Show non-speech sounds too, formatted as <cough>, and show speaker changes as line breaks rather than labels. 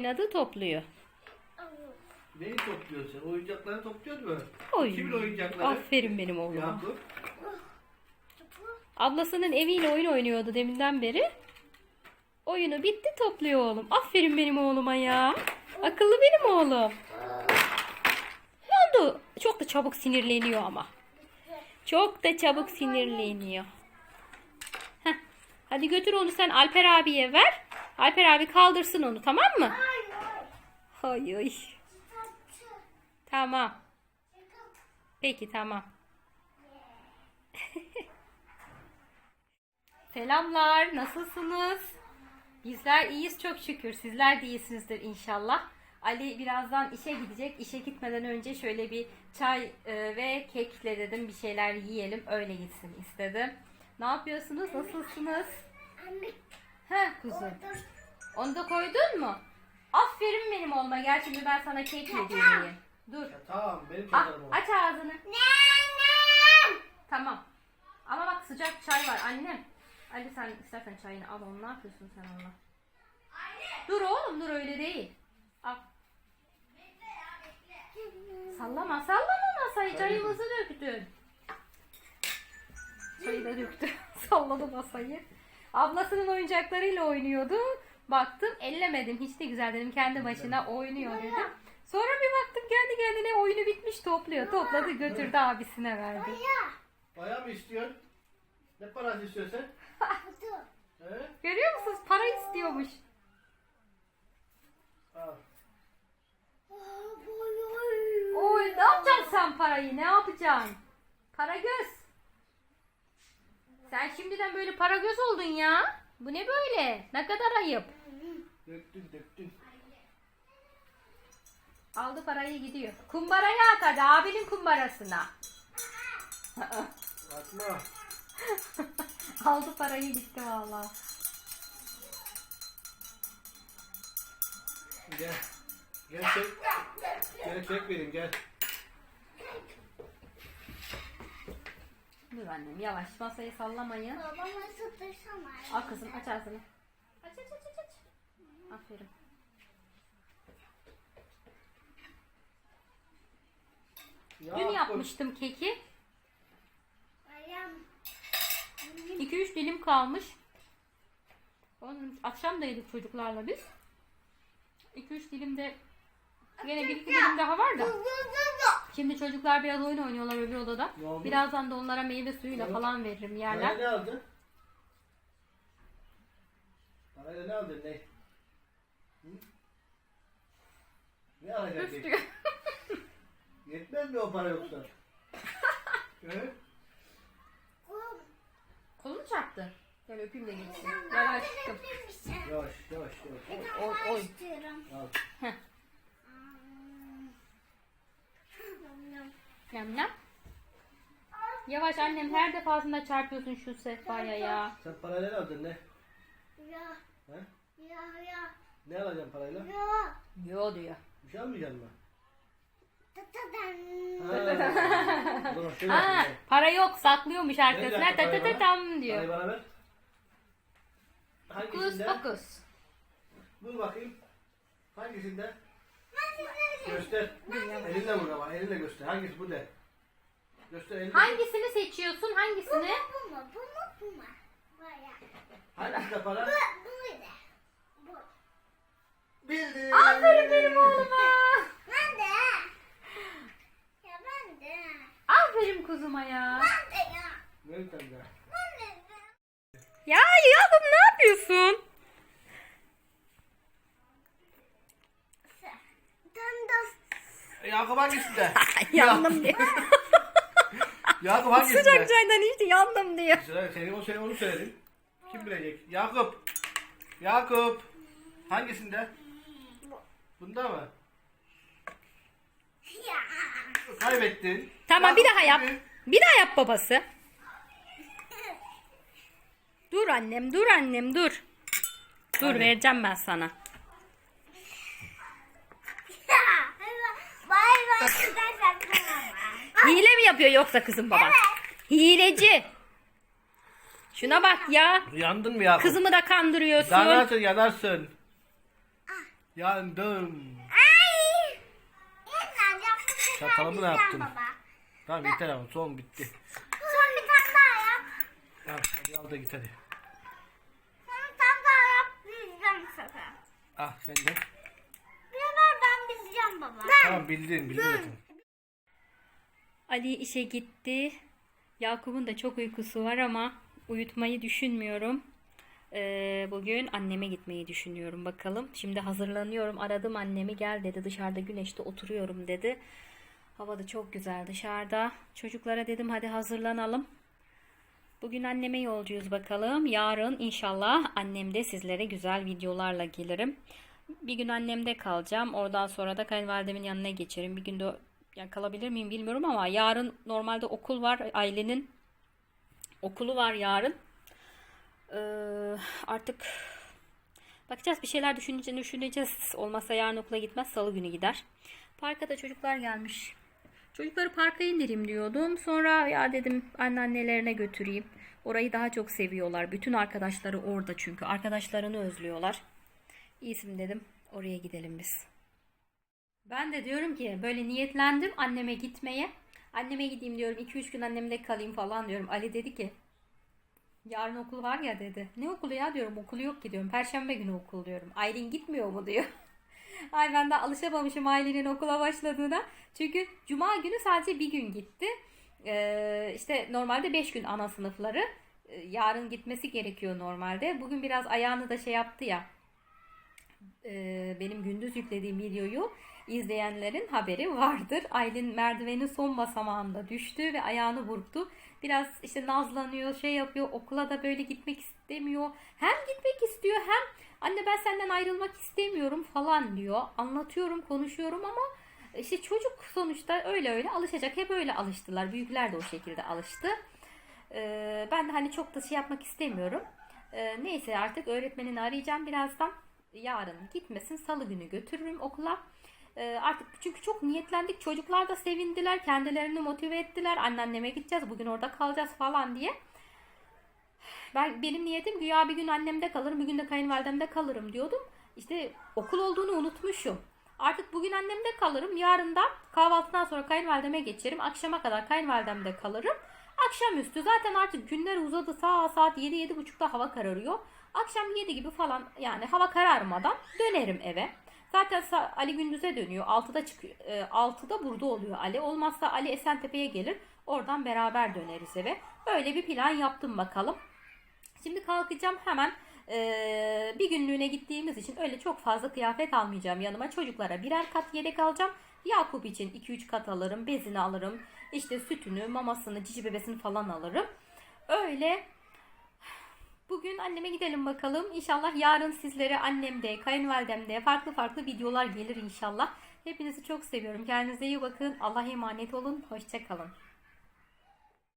Oynadı topluyor.
Neyi topluyorsun sen? Oyuncakları topluyor mu?
Oy.
Kimin oyuncakları?
Aferin benim oğluma.
Yakup.
Ablasının eviyle oyun oynuyordu deminden beri. Oyunu bitti topluyor oğlum. Aferin benim oğluma ya. Akıllı benim oğlum. Ne oldu? Çok da çabuk sinirleniyor ama. Çok da çabuk sinirleniyor. Heh. Hadi götür onu sen Alper abiye ver. Alper abi kaldırsın onu tamam mı? Hay ay. Tamam. Peki tamam. <laughs> Selamlar, nasılsınız? Bizler iyiyiz çok şükür. Sizler de iyisinizdir inşallah. Ali birazdan işe gidecek. İşe gitmeden önce şöyle bir çay e, ve kekle dedim bir şeyler yiyelim. Öyle gitsin istedim. Ne yapıyorsunuz? Nasılsınız?
Anne
He kuzum. Onu da koydun mu? Aferin benim oğluma. Gel şimdi ben sana kek yedireyim. Dur.
Ya tamam benim
Ah,
çocuğum o.
aç ağzını.
Nenem.
Tamam. Ama bak sıcak çay var annem. Ali sen istersen çayını al onu ne yapıyorsun sen onunla? Dur oğlum dur öyle değil. Al. Sallama sallama masayı çayımızı döktün. Çayı da döktü. <laughs> Salladı masayı. Ablasının oyuncaklarıyla oynuyordu. Baktım ellemedim hiç de güzel dedim kendi başına oynuyor dedim. Sonra bir baktım kendi kendine oyunu bitmiş topluyor. Topladı götürdü abisine verdi.
Ya.
Bayağı mı istiyorsun? Ne parası istiyorsun sen? He?
Görüyor musunuz? Para istiyormuş.
Al.
Oy
ne yapacaksın sen parayı? Ne yapacaksın? Para göz. Sen şimdiden böyle para göz oldun ya. Bu ne böyle? Ne kadar ayıp.
Döktün döktün.
Aldı parayı gidiyor. Kumbaraya at hadi abinin kumbarasına. <laughs>
Atma. <laughs>
Aldı parayı gitti vallahi.
Gel. Gel çek. Gel çek vereyim gel.
Dur annem yavaş masayı sallamayın.
Babama tutursana.
Al kızım aç ağzını. Aç aç aç aç. Aferin.
Ya,
Dün yapmıştım keki.
Ayağım.
2-3 dilim kalmış. Onun akşam da yedik çocuklarla biz. 2-3 dilim de yine bir iki dilim daha var da. Şimdi çocuklar biraz oyun oynuyorlar öbür odada. Birazdan da onlara meyve suyuyla
Evet.
falan veririm
Parayla
yerler.
ne aldın? Parayla ne aldın ne? Hı? Ne alacak?
Üf diyor. <laughs>
Yetmez mi o para yoksa? <laughs> Hı? Kolunu çarptı.
Gel öpeyim de geçsin. Gel aşkım.
Yavaş yavaş yavaş.
Oy oy. oy.
Al.
Heh. Yam. Yavaş annem her defasında çarpıyorsun şu sefaya ya.
Sen paralel aldın ne?
Ya.
He? Ne alacaksın parayla?
ya.
Yo diyor.
Bir şey almayacaksın mı?
Tatadan.
Ha. <laughs> O zaman şöyle
Aa,
yapayım.
para yok saklıyormuş arkasına. Ta ta ta
parayı
tam
Parayı
diyor.
bana ver.
Kus
Hangisinde?
fokus.
Bul bakayım. Hangisinde?
Ben size
Göster. Elinle vur ama elinle göster. Hangisi bu ne? Göster elinle.
Hangisini seçiyorsun? Hangisini?
bu mu? Bu mu? Bu mu? Böyle.
Hangisinde para?
Bu, bu ne? Bu.
Bildin.
Aferin benim oğluma.
Ben de. Ya ben de.
Aferin kuzuma ya.
Ben de ya.
Sen de?
Ben de.
Ya yavrum ne yapıyorsun?
Yakup hangisinde? <laughs>
yandım diyor. <laughs>
Yakup hangisinde?
Sıcak çaydan içti yandım diyor.
Senin o senin onu söyledin. Kim bilecek? Yakup. Yakup. Hangisinde? Bunda mı?
Ya.
Kaybettin.
Tamam bir daha yap. Bir daha yap babası. Dur annem dur annem dur. Dur
Hadi.
vereceğim ben sana.
Ya.
Hile mi yapıyor yoksa kızım baba? Hileci. Şuna bak ya.
Yandın mı Yakup?
Kızımı da kandırıyorsun.
Yanarsın yanarsın. Yandım.
Ay.
Çatalımı ne yaptın?
Baba.
Tamam yeter ama son bitti.
Son bir tane daha yap.
Al hadi al da git hadi.
Son bir tane daha yap. Bileceğim bu sefer.
Ah sen de.
Bir ver ben bileceğim baba.
Tamam bildin bildin zaten.
Ali işe gitti. Yakup'un da çok uykusu var ama uyutmayı düşünmüyorum. Ee, bugün anneme gitmeyi düşünüyorum bakalım. Şimdi hazırlanıyorum. Aradım annemi gel dedi. Dışarıda güneşte oturuyorum dedi. Hava da çok güzel dışarıda. Çocuklara dedim hadi hazırlanalım. Bugün anneme yolcuyuz bakalım. Yarın inşallah annemde sizlere güzel videolarla gelirim. Bir gün annemde kalacağım. Oradan sonra da kayınvalidemin yanına geçerim. Bir günde yani kalabilir miyim bilmiyorum ama yarın normalde okul var. Ailenin okulu var yarın. Ee, artık bakacağız bir şeyler düşüneceğiz, düşüneceğiz. Olmazsa yarın okula gitmez. Salı günü gider. Parka da çocuklar gelmiş. Çocukları parka indireyim diyordum. Sonra ya dedim anneannelerine götüreyim. Orayı daha çok seviyorlar. Bütün arkadaşları orada çünkü. Arkadaşlarını özlüyorlar. İyisim dedim. Oraya gidelim biz. Ben de diyorum ki böyle niyetlendim anneme gitmeye. Anneme gideyim diyorum. 2-3 gün annemde kalayım falan diyorum. Ali dedi ki yarın okul var ya dedi. Ne okulu ya diyorum. Okulu yok ki diyorum. Perşembe günü okul diyorum. Aylin gitmiyor mu diyor. <laughs> Ay ben de alışamamışım Aylin'in okula başladığına. Çünkü cuma günü sadece bir gün gitti. Ee, işte normalde 5 gün ana sınıfları. Ee, yarın gitmesi gerekiyor normalde. Bugün biraz ayağını da şey yaptı ya. Ee, benim gündüz yüklediğim videoyu izleyenlerin haberi vardır. Aylin merdivenin son basamağında düştü ve ayağını burktu. Biraz işte nazlanıyor, şey yapıyor. Okula da böyle gitmek istemiyor. Hem gitmek istiyor hem anne ben senden ayrılmak istemiyorum falan diyor. Anlatıyorum, konuşuyorum ama işte çocuk sonuçta öyle öyle alışacak. Hep öyle alıştılar. Büyükler de o şekilde alıştı. Ee, ben de hani çok da şey yapmak istemiyorum. Ee, neyse artık öğretmenini arayacağım birazdan. Yarın gitmesin salı günü götürürüm okula. Ee, artık çünkü çok niyetlendik. Çocuklar da sevindiler. Kendilerini motive ettiler. Anneanneme gideceğiz. Bugün orada kalacağız falan diye. Ben benim niyetim güya bir gün annemde kalırım, bir gün de kayınvalidemde kalırım diyordum. İşte okul olduğunu unutmuşum. Artık bugün annemde kalırım. Yarın da kahvaltıdan sonra kayınvalideme geçerim. Akşama kadar kayınvalidemde kalırım. Akşamüstü zaten artık günler uzadı. Saat saat 7-7.30'da hava kararıyor. Akşam 7 gibi falan yani hava kararmadan dönerim eve. Zaten Ali gündüze dönüyor. 6'da çıkıyor. E, 6'da burada oluyor Ali. Olmazsa Ali Esentepe'ye gelir. Oradan beraber döneriz eve. Öyle bir plan yaptım bakalım. Şimdi kalkacağım hemen eee, bir günlüğüne gittiğimiz için öyle çok fazla kıyafet almayacağım yanıma. Çocuklara birer kat yedek alacağım. Yakup için 2-3 kat alırım. Bezini alırım. İşte sütünü, mamasını, cici bebesini falan alırım. Öyle Bugün anneme gidelim bakalım. İnşallah yarın sizlere annemde, kayınvalidemde farklı farklı videolar gelir inşallah. Hepinizi çok seviyorum. Kendinize iyi bakın. Allah'a emanet olun. Hoşçakalın.